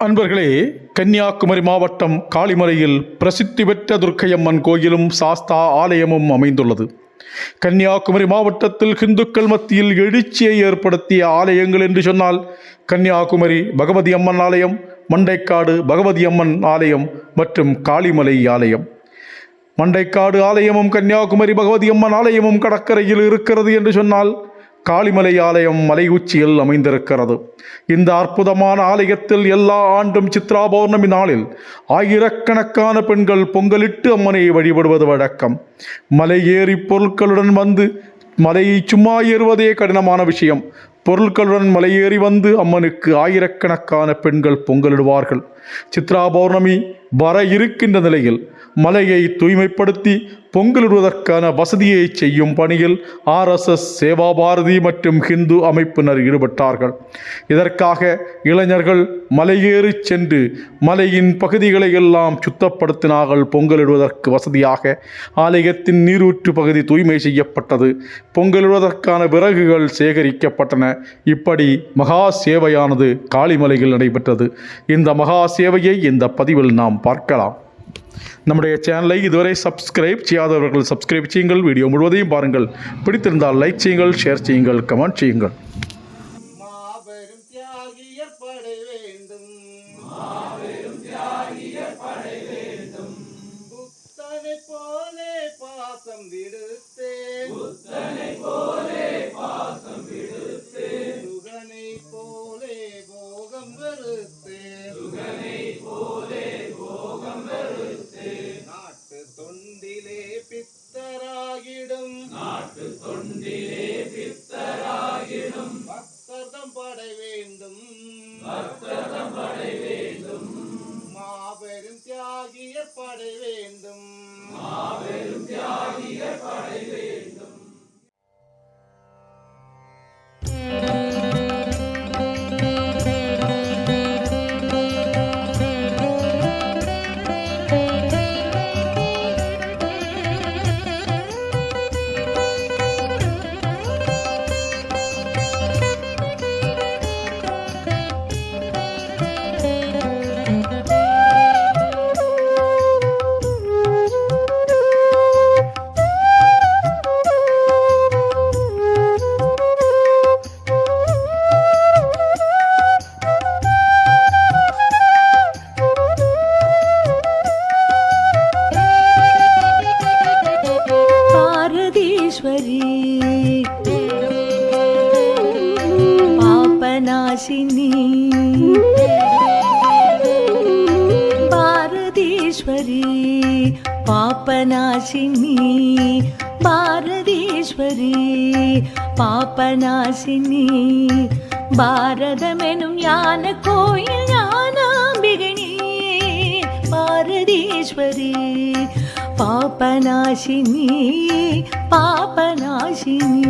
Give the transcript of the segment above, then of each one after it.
அன்பர்களே கன்னியாகுமரி மாவட்டம் காளிமலையில் பிரசித்தி பெற்ற துர்க்கையம்மன் கோயிலும் சாஸ்தா ஆலயமும் அமைந்துள்ளது. கன்னியாகுமரி மாவட்டத்தில் ஹிந்துக்கள் மத்தியில் எழுச்சியை ஏற்படுத்திய ஆலயங்கள் என்று சொன்னால் கன்னியாகுமரி பகவதி அம்மன் ஆலயம் மண்டைக்காடு பகவதி அம்மன் ஆலயம் மற்றும் காளிமலை ஆலயம். மண்டைக்காடு ஆலயமும் கன்னியாகுமரி பகவதி அம்மன் ஆலயமும் கடற்கரையில் இருக்கிறது என்று சொன்னால் காளிமலை ஆலயம் மலை உச்சியில் அமைந்திருக்கிறது. இந்த அற்புதமான ஆலயத்தில் எல்லா ஆண்டும் சித்ரா பௌர்ணமி நாளில் ஆயிரக்கணக்கான பெண்கள் பொங்கலிட்டு அம்மனை வழிபடுவது வழக்கம். மலை ஏறி பொருட்களுடன் வந்து மலையை சும்மா ஏறுவதே கடினமான விஷயம். பொருட்களுடன் மலையேறி வந்து அம்மனுக்கு ஆயிரக்கணக்கான பெண்கள் பொங்கலிடுவார்கள். சித்ரா பௌர்ணமி வர இருக்கின்ற நிலையில் மலையை தூய்மைப்படுத்தி பொங்கலிடுவதற்கான வசதியை செய்யும் பணியில் ஆர்எஸ்எஸ் சேவா பாரதி மற்றும் ஹிந்து அமைப்பினர் ஈடுபட்டார்கள். இதற்காக இளைஞர்கள் மலையேறி சென்று மலையின் பகுதிகளை எல்லாம் சுத்தப்படுத்தினார்கள். பொங்கலிடுவதற்கு வசதியாக ஆலயத்தின் நீரூற்று பகுதி தூய்மை செய்யப்பட்டது. பொங்கலிடுவதற்கான விறகுகள் சேகரிக்கப்பட்டன. இப்படி மகா சேவையானது காளிமலையில் நடைபெற்றது. இந்த மகா சேவையை இந்த பதிவில் நாம் பார்க்கலாம். நம்முடைய சேனலை இதுவரை சப்ஸ்கிரைப் செய்யாதவர்கள் சப்ஸ்கிரைப் செய்யுங்கள். வீடியோ முழுவதையும் பாருங்கள். பிடித்திருந்தால் லைக் செய்யுங்கள் ஷேர் செய்யுங்கள் கமெண்ட் செய்யுங்கள். மாபெரும் தியாகிய படை வேண்டும். மாபெரும் தியாகிய படை வேண்டும் பாபநாசினி பாரதீஸ்வரி பாபநாசினி பாரதீஸ்வரி பாபநாசினி பாரதமெனும் யான கோயில் ஞானாம்பிகனி. பாரதீஸ்வரி பாபநாசினி பாபநாசினி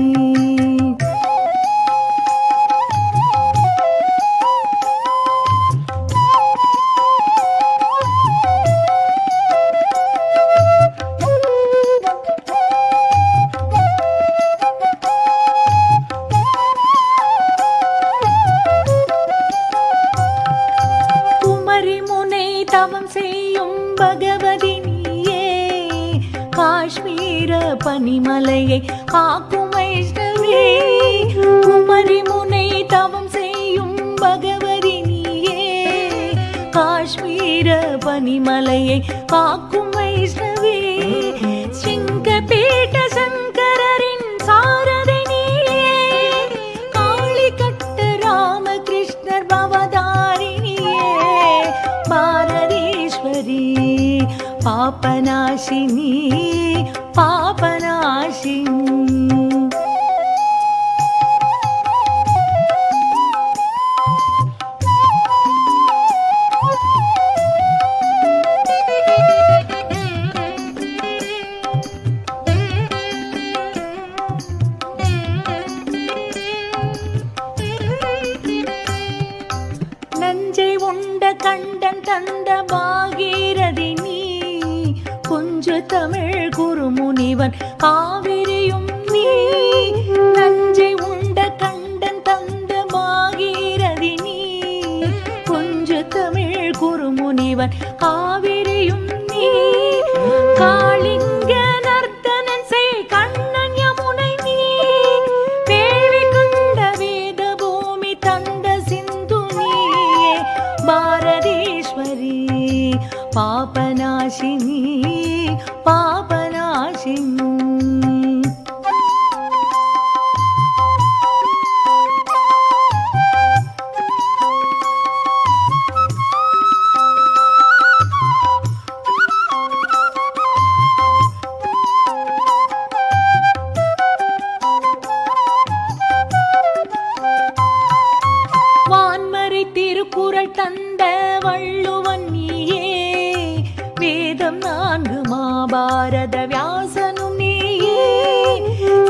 பனிமலையை காக்கும் வைஷ்ணவே குமரி முனை தவம் செய்யும் பகவதி நீயே. காஷ்மீர பனிமலையை காக்கும் வைஷ்ணவி சிங்கபீட்ட சங்கரின் சாரதை நீயே. காளி கட்ட ராமகிருஷ்ணர் பவதாரிணியே பாரதீஸ்வரி பாபநாசினி பாபநாசினி. நஞ்சை உண்ட கண்டன் தந்த பாகீரதின் கொஞ்ச தமிழ் குருமுனிவன். காவிரியும் நீ நஞ்சை உண்ட கண்டன் தந்த பாகீரதி நீ. கொஞ்ச தமிழ் குருமுனிவன். காவிரியும் நீ பாரதீஸ்வரி பாபநாசினி பாபநாசினி வேதம் நான்கு மாபாரத வியாசனும் நீயே.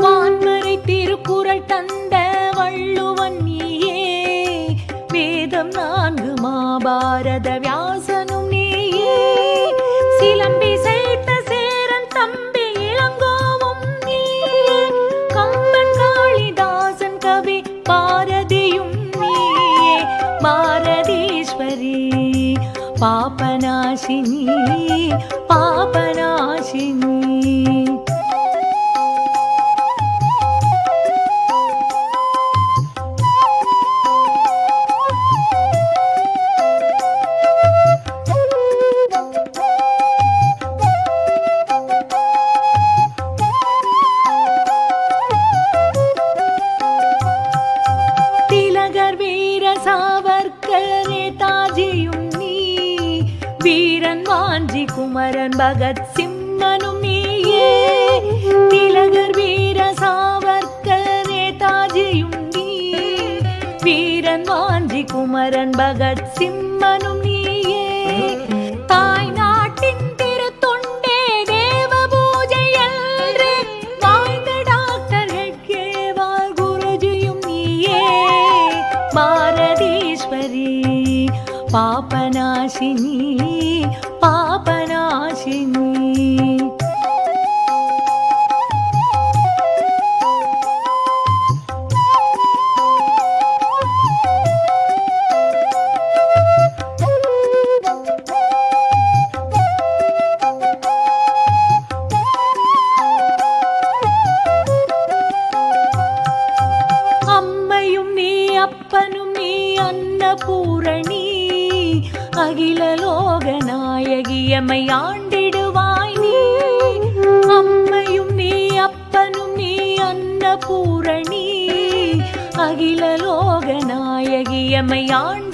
வான்மறை திருக்குறள் தந்த வள்ளுவன் நீயே. வேதம் நான்கு மாபாரத पापनाशिनी पापनाशिनी। வாஞ்சி குமரன் பகத் சிம்மனும் நீயே. திலகர் வீர சாவர்கர் நேதாஜியும் நீ. வீரன் வாஞ்சி குமரன் பகத் சிம்மனும் நீயே. தாய் நாட்டின் திரு தொண்டே தேவ பூஜை என்று வாழ்ந்த டாக்டர் ஹெட்கேவால் குருஜியும் நீயே. பாரதீஸ்வரி பாபநாசினி பாபநாசினி அம்மையும் நீ அப்பனும் நீ அன்னபூரணி அகில லோக நாயகியமை ஆண்டிடுவாய் நீ. அம்மையும் நீ அப்பனும் நீ அன்னபூரணி. அகில லோக நாயகியமை ஆண்டி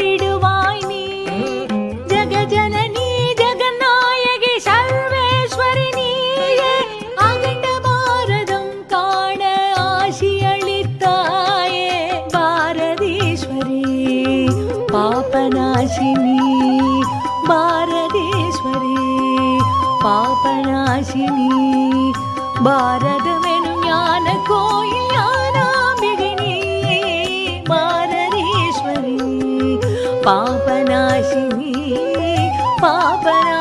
பாரதீஸ்வரி பாபநாசினி பாரதமெனும் ஞான கோயில் ஞானாம்பிகினி பாரதீஸ்வரி பாபநாசினி பாபன